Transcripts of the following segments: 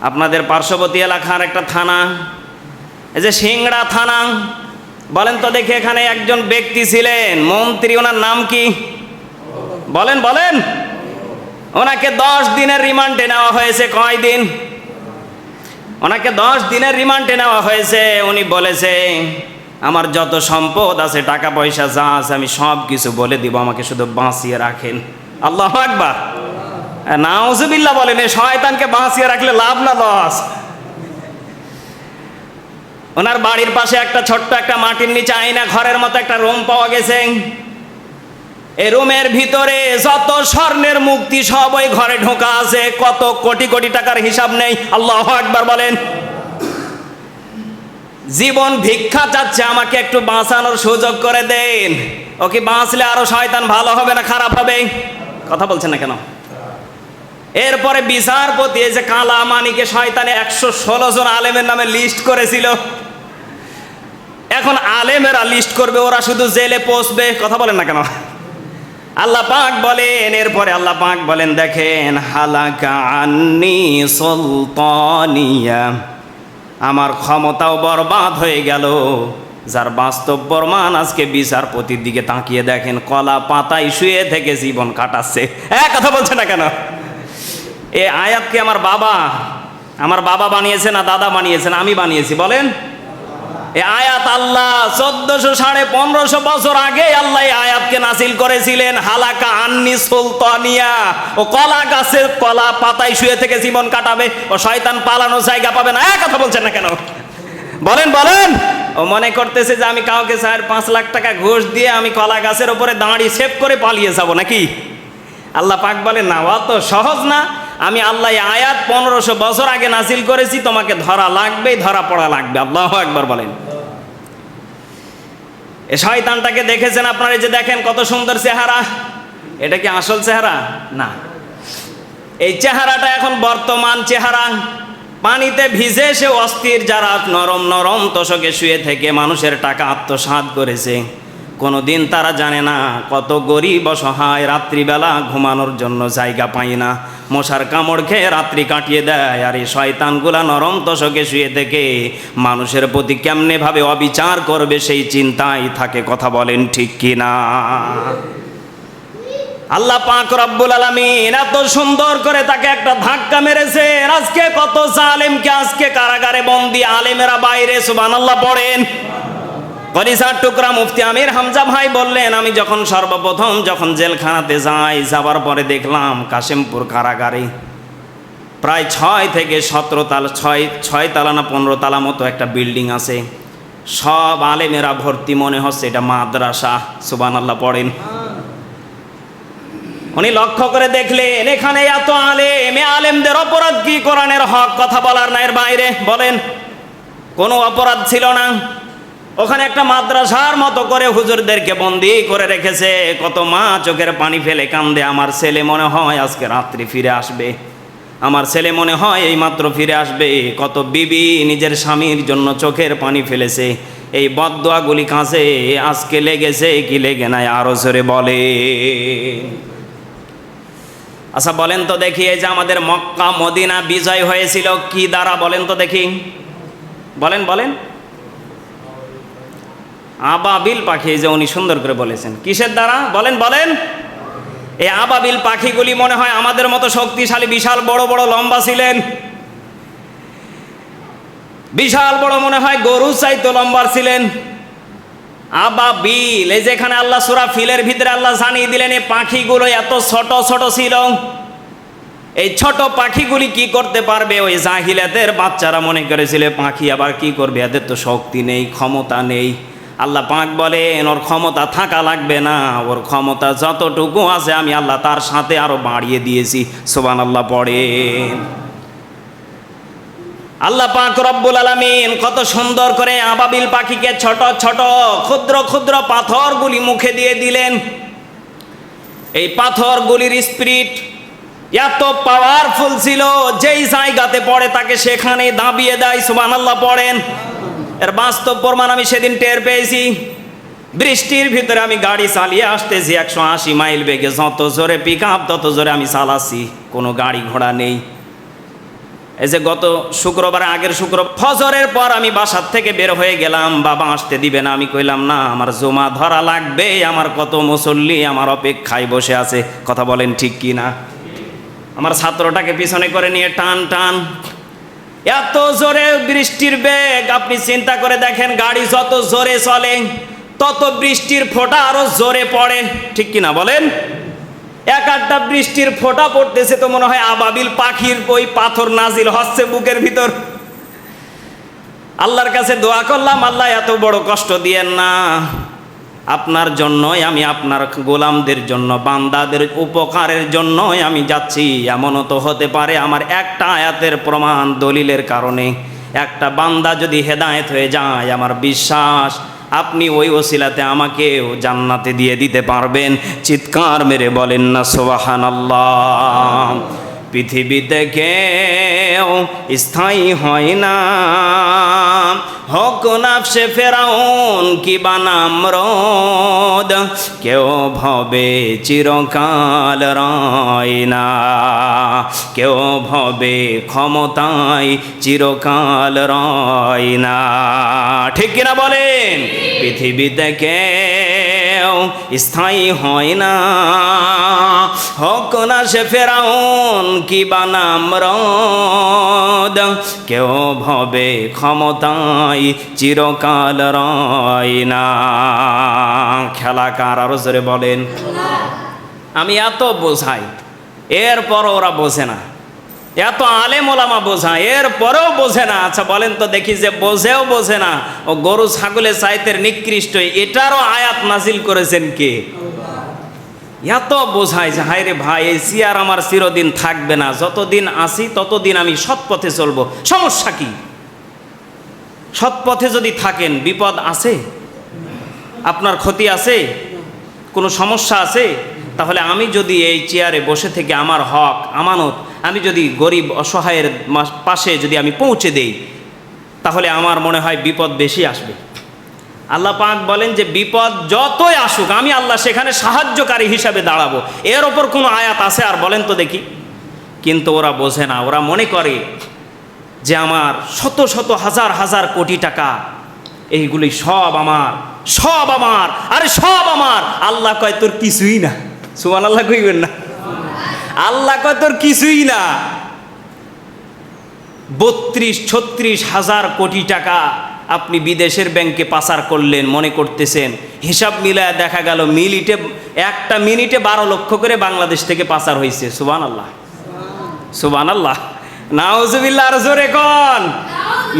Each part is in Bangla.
আপনাদের পার্শ্ববর্তী এলাকার একটা থানা, এই যে সিংড়া থানা, বলেন তো দেখি এখানে একজন ব্যক্তি ছিলেন, মন্ত্রী, ওনার নাম কি? বলেন বলেন। ওনাকে দশ দিনের রিমান্ডে নেওয়া হয়েছে, কয় দিন? ওনাকে দশ দিনের রিমান্ডে নেওয়া হয়েছে, উনি বলেছে, আমার যত সম্পদ আছে, টাকা পয়সা যা আছে, আমি সব কিছু বলে দিব, আমাকে শুধু বাঁচিয়ে রাখেন। আল্লাহ আকবার। নাউজুবিল্লাহ বলেন এই শয়তানকে বাঁচিয়ে রাখলে লাভ না লস ওনার বাড়ির পাশে একটা ছোট্ট একটা মাটির নিচে আয়না, ঘরের মতো একটা রুম পাওয়া গেছে। এই রুমের ভিতরে যত স্বর্ণের মুক্তি সব ওই ঘরে ঢোকা আছে। কত কোটি কোটি টাকার হিসাব নেই। আল্লাহ একবার বলেন। জীবন ভিক্ষা চাচ্ছে, আমাকে একটু বাঁচানোর সুযোগ করে দেন। ও কি বাঁচলে আরও শয়তান ভালো হবে না খারাপ হবে? কথা বলছেন না কেন? এরপরে বিচারপতি এই যে কালা মানিকে শয়তানে একশো ষোলো জন আলেমের নামে লিস্ট করেছিল। এখন আলেমেরা লিস্ট করবে, ওরা শুধু জেলে পৌঁছবে, কথা বলেন না কেন? আল্লাহ পাক বলেন, এরপরে আল্লাহ পাক বলেন, দেখেন, হালাকা আন্নি সুলতানিয়া। আমার ক্ষমতাও বরবাদ হয়ে গেল। যার বাস্তব প্রমাণ আজকে বিচারপতির দিকে তাকিয়ে দেখেন, কলা পাতায় শুয়ে থেকে জীবন কাটাচ্ছে। এক কথা বলছে না কেন? এ আয়াতকে আমার বাবা? আমার বাবা বানিয়েছে না দাদা বানিয়েছেন আমি বানিয়েছি, বলেন। এ আয়াত আল্লাহ চোদ্দশো সাড়ে পনেরোশো বছর আগে আল্লাহ আয়াতকে নাসিল করেছিলেন, হালাকা আন্নি সুলতানিয়া। ও কলা গাছে কলা পাতায় শুয়ে থেকে জীবন কাটাবে, ও শয়তান পালানো জায়গা পাবে না। এক কথা বলছেন না কেন? বলেন বলেন। ও মনে করতেছে যে আমি কাউকে চার পাঁচ লাখ টাকা ঘুষ দিয়ে আমি কলা গাছের ওপরে দাঁড়িয়ে সেভ করে পালিয়ে যাব নাকি? আল্লাহ পাক বলেন, না অত সহজ না। আমি আল্লাহ আয়াত পনেরোশো বছর আগে নাসিল করেছি, তোমাকে ধরা লাগবেই, ধরা পড়া লাগবে। আল্লাহ একবার বলেন। এ শয়তানটাকে দেখেছেন আপনারা যে দেখেন কত সুন্দর চেহারা। এটা কি আসল চেহারা? না। এই চেহারাটা এখন বর্তমান চেহারা। পানিতে ভিজে সে অস্থির, যারা নরম নরম তোষকে শুয়ে থেকে মানুষের টাকা আত্মসাৎ করেছে। কোনো দিন তারা জানে না, কত গরিব অসহায়, রাত্রিবেলা ঘুমানোর জন্য জায়গা পায় না। মশার কামড় খেয়ে রাত্রি কাটিয়ে দেয়, আর এই শয়তানগুলা নরম তোষকে শুয়ে থেকে। মানুষের প্রতি কেমনে ভাবে অবিচার করবে সেই চিন্তাই থাকে, কথা বলেন ঠিক কি কিনা? আল্লাহ পাক রব্বুল আলামিন এত সুন্দর করে তাকে একটা ধাক্কা মেরেছে আজকে কত জালেমকে, আজকে কারাগারে বন্দি আলেমেরা বাইরে, সুবহানাল্লাহ, পড়েন। কলিসার টুকরা মুফতি আমির হামজা ভাই বললেন, আমি যখন সর্বপ্রথম যখন জেলখানাতে যাই, যাবার পরে দেখলাম কাশিমপুর কারাগারে প্রায় ছয় থেকে সতেরো তালা, ছয় ছয় তালা না পনেরো তালা মতো একটা বিল্ডিং আছে। সব আলেমেরা ভর্তি মনে হচ্ছে, এটা মাদ্রাসা। সুবান আল্লাহ পড়েন। উনি লক্ষ্য করে দেখলেন, এখানে এত আলেম আলেমদের অপরাধ কি? কোরআনের হক কথা বলার না এর বাইরে। বলেন, কোনো অপরাধ ছিল না। ওখানে একটা মাদ্রাসার মতো করে হুজুরদেরকে বন্দি করে রেখেছে। কত মা চোখের পানি ফেলে কান্দে, আমার ছেলে মনে হয় আজকে রাত্রি ফিরে আসবে। আমার ছেলে মনে হয় এই মাত্র ফিরে আসবে। কত বিবি নিজের স্বামীর জন্য চোখের পানি ফেলেছে। এই বদোয়াগুলি কাছে আজকে লেগেছে কি লেগে নাই আরও জোরে বলে। আচ্ছা বলেন তো দেখি এই যে আমাদের মক্কা, মদিনা বিজয় হয়েছিল, কি দ্বারা বলেন তো দেখি। বলেন বলেন। আবাবিল পাখি যে উনি সুন্দর করে বলেছেন। কিসের দ্বারা? বলেন বলেন। এই আবাবিল পাখিগুলি মনে হয় আমাদের মতো শক্তিশালী, বিশাল, বড় বড়, লম্বা ছিলেন। বিশাল, বড় মনে হয় গরু চাইতো লম্বার ছিলেন। আবাবিল এই যেখানে আল্লাহ সুরা ফিলের ভিতরে আল্লাহ জানিয়ে দিলেন, এই পাখিগুলো এত ছোট ছোট ছিল। এই ছোট পাখিগুলি কি করতে পারবে? ওই জাহিলাদের বাচ্চারা মনে করেছিল, পাখি আবার কি করবে? এদের তো শক্তি নেই, ক্ষমতা নেই। আল্লাহ পাক বলেন, ওর ক্ষমতা থাকা লাগবে না। ওর ক্ষমতা যতটুকু আছে, আমি আল্লাহ তার সাথে আরও বাড়িয়ে দিয়েছি। সোবান আল্লাহ পড়েন। আল্লাহ পাক রব্বুল আলামিন কত সুন্দর করে আবাবিল পাখিকে ছোট ছোট, ক্ষুদ্র ক্ষুদ্র পাথরগুলি মুখে দিয়ে দিলেন। এই পাথরগুলির স্পিরিট এত পাওয়ারফুল ছিল, যেই জায়গাতে পড়ে তাকে সেখানে দাবিয়ে দেয়, সুবহানাল্লাহ পড়েন। এর বাস্তব প্রমাণ আমি সেদিন টের পেয়েছি। বৃষ্টির ভিতরে আমি গাড়ি চালিয়ে আসতেছি একশো আশি মাইল বেগে। যত জোরে পিক আপ তত জোরে আমি চালাচ্ছি। কোনো গাড়ি ঘোড়া নেই। এই যে গত শুক্রবার, আগের শুক্রবার, ফজরের পর আমি বাসার থেকে বের হয়ে গেলাম। বাবা আসতে দিবে না। আমি কইলাম, না, আমার জমা ধরা লাগবে। আমার কত মুসল্লি আমার অপেক্ষায় বসে আছে। কথা বলেন ঠিক কি না আমার ছাত্রটাকে পিছনে করে নিয়ে টান টান। এত জোরে বৃষ্টির বেগ, আপনি চিন্তা করে দেখেন গাড়ি যত জোরে চলে, তত বৃষ্টির ফোঁটা আরও জোরে পড়ে। ঠিক কিনা বলেন? এক আধটা বৃষ্টির ফোঁটা পড়তেছে তো মনে হয় আবাবিল পাখির ওই পাথর নাজিল হচ্ছে বুকের ভিতর। আল্লাহর কাছে দোয়া করলাম, আল্লাহ এত বড় কষ্ট দিয়েন না। আপনার জন্যই আমি আপনার গোলামদের জন্য, বান্দাদের উপকারের জন্যই আমি যাচ্ছি। এমনও তো হতে পারে আমার একটা আয়াতের প্রমাণ দলিলের কারণে। একটা বান্দা যদি হেদায়েত হয়ে যায়, আমার বিশ্বাস, আপনি ওই ওসিলাতে আমাকেও জান্নাতে দিয়ে দিতে পারবেন। চিৎকার মেরে বলেন না সোবাহান আল্লাহ পৃথিবীতে কেউ স্থায়ী হয় না। হক নাফসে ফেরাউন কি বানাম রোদ কেউ ভবে চিরকাল রয় না। কেউ ভবে ক্ষমতায় চিরকাল রয় না। ঠিক কিনা বলেন? পৃথিবীতে কেউ স্থায়ী হয় না। হক না সে ফেরাউন, কি বানাম রদ কেউ ভবে ক্ষমতায় চিরকাল রয় না। খেলাকার আরও জোরে বলেন? আমি এত বোঝাই এরপর ওরা বোঝে না। এত আলেম ওলামা বোঝায় এরপরেও বোঝে না। আচ্ছা বলেন তো দেখি যে বোঝেও বোঝে না। ও গরু ছাগলের চাইতের নিকৃষ্ট, এটারও আয়াত নাজিল করেছেন কে? এত বোঝায় যে হায় রে ভাই, এই সিয়ার আমার চিরদিন থাকবে না। যতদিন আসি, ততদিন আমি সৎ পথে চলবো। সমস্যা কি? সৎ পথে যদি থাকেন, বিপদ আছে? আপনার ক্ষতি আছে? কোনো সমস্যা আছে? তাহলে আমি যদি এই চেয়ারে বসে থেকে আমার হক, আমানত, আমি যদি গরিব, অসহায়ের পাশে যদি আমি পৌঁছে দেই, তাহলে আমার মনে হয় বিপদ বেশি আসবে। আল্লাহ পাক বলেন যে বিপদ যতই আসুক, আমি আল্লাহ সেখানে সাহায্যকারী হিসাবে দাঁড়াবো। এর ওপর কোনো আয়াত আছে আর বলেন তো দেখি। কিন্তু ওরা বোঝে না, ওরা মনে করে যে আমার শত শত হাজার হাজার কোটি টাকা, এইগুলি সব আমার সব আমার, আরে সব আমার। আল্লাহ কয়, তোর কিছুই না। সুমান আল্লাহ কইবেন না। আল্লাহ তোর কিছুই না। বত্রিশ, ছত্রিশ হাজার কোটি টাকা আপনি বিদেশের ব্যাংকে পাচার করলেন, মনে করতেছেন। হিসাব মিলায় দেখা গেল, মিনিটে, একটা মিনিটে বারো লক্ষ করে বাংলাদেশ থেকে পাচার হয়েছে সুবান আল্লাহ সুবান আল্লাহ নাউজুবিল্লাহ, আর জোরে কন।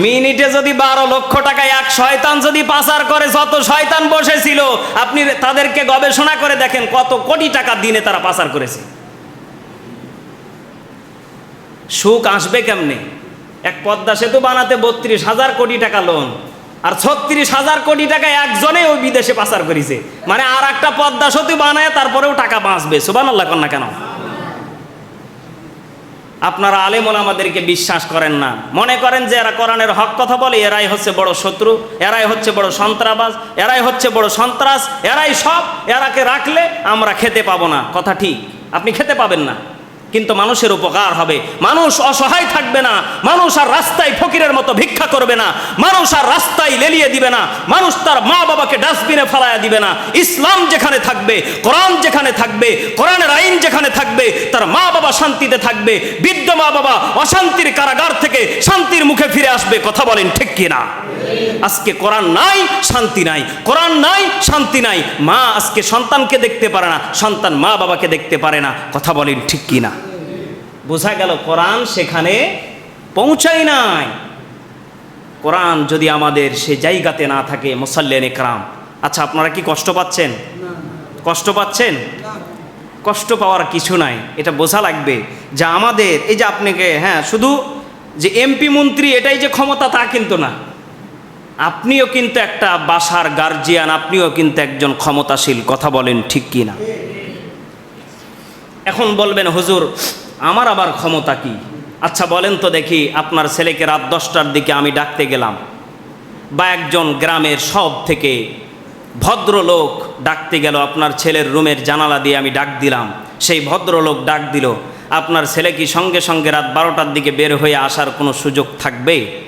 মিনিটে যদি বারো লক্ষ টাকায় এক শয়তান যদি পাচার করে, যত শয়তান বসেছিল, আপনি তাদেরকে গবেষণা করে দেখেন কত কোটি টাকা দিনে তারা পাচার করেছে। সুখ আসবে কেমনে? এক পদ্মা সেতু বানাতে বত্রিশ হাজার কোটি টাকা লোন আর ছত্রিশ হাজার কোটি টাকা একজনে ওই বিদেশে পাচার করেছে। মানে আর একটা পদ্মা সেতু বানায়, তারপরেও টাকা বাঁচবে। সুবান আল্লাহ কন্যা কেন? আপনারা আলেমন আমাদেরকে বিশ্বাস করেন না। মনে করেন যে এরা কোরআনের হক কথা বলে, এরাই হচ্ছে বড় শত্রু, এরাই হচ্ছে বড় সন্ত্রাবাস এরাই হচ্ছে বড় সন্ত্রাস, এরাই সব, এরাকে রাখলে আমরা খেতে পাবো না। কথা ঠিক? আপনি খেতে পাবেন না। কিন্তু মানুষের উপকার হবে। মানুষ অসহায় থাকবে না। মানুষ আর রাস্তায় ফকিরের মতো ভিক্ষা করবে না। মানুষ আর রাস্তায় লেলিয়ে দিবে না। মানুষ তার মা বাবাকে ডাস্টবিনে ফেলায়া দিবে না। ইসলাম যেখানে থাকবে, কোরআন যেখানে থাকবে, কোরআনের আইন যেখানে থাকবে, তার মা বাবা শান্তিতে থাকবে, বৃদ্ধ মা বাবা অশান্তির কারাগার থেকে শান্তির মুখে ফিরে আসবে। কথা বলেন ঠিক কিনা আজকে কোরআন নাই, শান্তি নাই। কোরআন নাই, শান্তি নাই। মা আজকে সন্তানকে দেখতে পারে না, সন্তান মা বাবাকে দেখতে পারে না। কথা বলেন ঠিক কিনা বোঝা গেল কোরআন সেখানে পৌঁছাই নাই। কোরআন যদি আমাদের সে জায়গাতে না থাকে মুসাল্লেন একরাম। আচ্ছা আপনারা কি কষ্ট পাচ্ছেন? কষ্ট পাচ্ছেন? কষ্ট পাওয়ার কিছু নাই এটা বোঝা লাগবে। যে আমাদের এই যে আপনাকে হ্যাঁ শুধু যে এমপি মন্ত্রী এটাই যে ক্ষমতা তা কিন্তু না। আপনিও কিন্তু একটা বাসার গার্জিয়ান আপনিও কিন্তু একজন ক্ষমতাশীল কথা বলেন ঠিক কি না এখন বলবেন হুজুর আমার আবার ক্ষমতা কি? আচ্ছা বলেন তো দেখি আপনার ছেলেকে রাত দশটার দিকে আমি ডাকতে গেলাম। বা একজন গ্রামের সব থেকে ভদ্রলোক ডাকতে গেল, আপনার ছেলের রুমের জানালা দিয়ে আমি ডাক দিলাম। সেই ভদ্রলোক ডাক দিল, আপনার ছেলে কি সঙ্গে সঙ্গে রাত বারোটার দিকে বের হয়ে আসার কোনো সুযোগ থাকবে?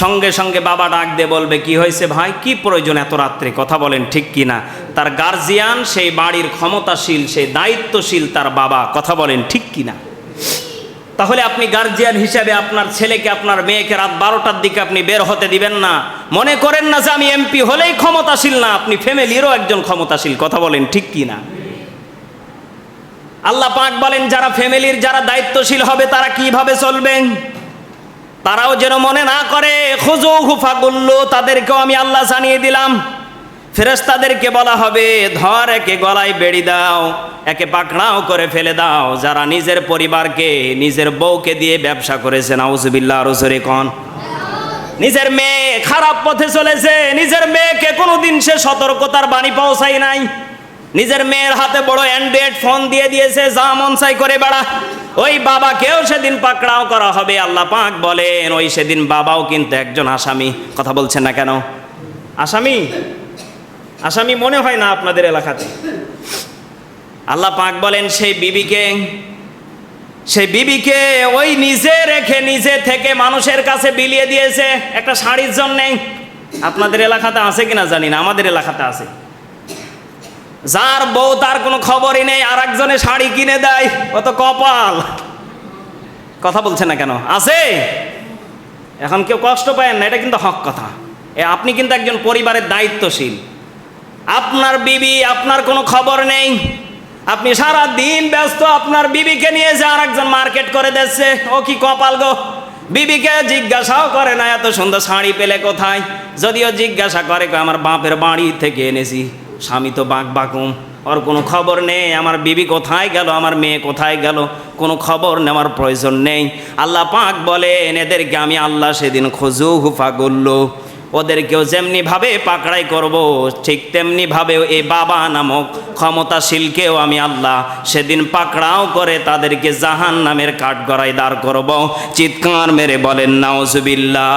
সঙ্গে সঙ্গে বাবা ডাক দিয়ে বলবে, কি হয়েছে ভাই? কি প্রয়োজন এত রাত্রে? কথা বলেন ঠিক কি না তার গার্জিয়ান সেই বাড়ির ক্ষমতাশীল, সেই দায়িত্বশীল তার বাবা, কথা বলেন ঠিক কি না তাহলে আপনি গার্জিয়ান হিসেবে আপনার ছেলেকে, আপনার মেয়েকে রাত বারোটার দিকে আপনি বের হতে দিবেন না। মনে করেন না যে আমি এমপি হলেই ক্ষমতাশীল না, আপনি ফ্যামিলিরও একজন ক্ষমতাশীল, কথা বলেন ঠিক কি না আল্লাহ পাক বলেন, যারা ফ্যামিলির, যারা দায়িত্বশীল হবে, তারা কীভাবে চলবেন? তারাও যেন মনে না করে খুজু হুফা গুল্লু তাদেরকেও আমি আল্লাহ জানিয়ে দিলাম। ফেরেস্তাদেরকে বলা হবে, ধর একে গলায় বেড়ি দাও, একে পাকড়াও করে ফেলে দাও, যারা নিজের পরিবারকে, নিজের বউকে দিয়ে ব্যবসা করেছে। নাউজুবিল্লাহ রসরে কন। নিজের মেয়ে খারাপ পথে চলেছে, নিজের মেয়েকে কোনোদিন সে সতর্কতার বাণী পৌঁছাই নাই। নিজের মেয়ের হাতে বড় অ্যান্ড্রয়েড ফোন দিয়ে দিয়েছে, যা মন চাই করে বেড়া। ওই বাবাকেও সেদিন পাকড়াও করা হবে, আল্লাহ পাক বলেন, ওই সেদিন বাবাও কিন্তু একজন আসামি। কথা বলছেন না কেন? আসামি? আসামি মনে হয় না আপনাদের এলাকাতে। আল্লাহ পাক বলেন, সেই বিবিকে সেই বিবিকে ওই নিজে রেখে নিজে থেকে মানুষের কাছে বিলিয়ে দিয়েছে একটা শাড়ির জন্যে। আপনাদের এলাকাতে আছে কিনা জানি না, আমাদের এলাকাতে আছে। যার বউ তার কোনো খবরই নেই আর একজনে শাড়ি কিনে দেয় কত কপাল। কথা বলছে না কেন? আছে? এখন কেউ কষ্ট পায় না, এটা কিন্তু হক কথা। এ, আপনি কিন্তু একজন পরিবারের দায়িত্বশীল। আপনার বিবি, আপনার কোনো খবর নেই। আপনি সারা দিন ব্যস্ত, আপনার বিবিকে নিয়ে যে আর একজন মার্কেট করে দিচ্ছে, ও কি কপাল গো? বিবিকে জিজ্ঞাসাও করে না, এত সুন্দর শাড়ি পেলে কোথায়? যদিও জিজ্ঞাসা করে আমার বাপের বাড়ি থেকে এনেছি। স্বামী তো বাঁক বাকুম ওর কোনো খবর নেই, আমার বিবি কোথায় গেল, আমার মেয়ে কোথায় গেল, কোনো খবর নেওয়ার প্রয়োজন নেই। আল্লাহ পাক বলেন, এদেরকে আমি আল্লাহ সেদিন খোঁজু হুফা করল। ওদেরকেও যেমনিভাবে পাকড়াই করব, ঠিক তেমনিভাবে এই বাবা নামক ক্ষমতাশীলকেও আমি আল্লাহ সেদিন পাকড়াও করে তাদেরকে জাহান নামের কাঠগড়ায় দাঁড় করব। চিৎকার মেরে বলেন, নাউজুবিল্লাহ।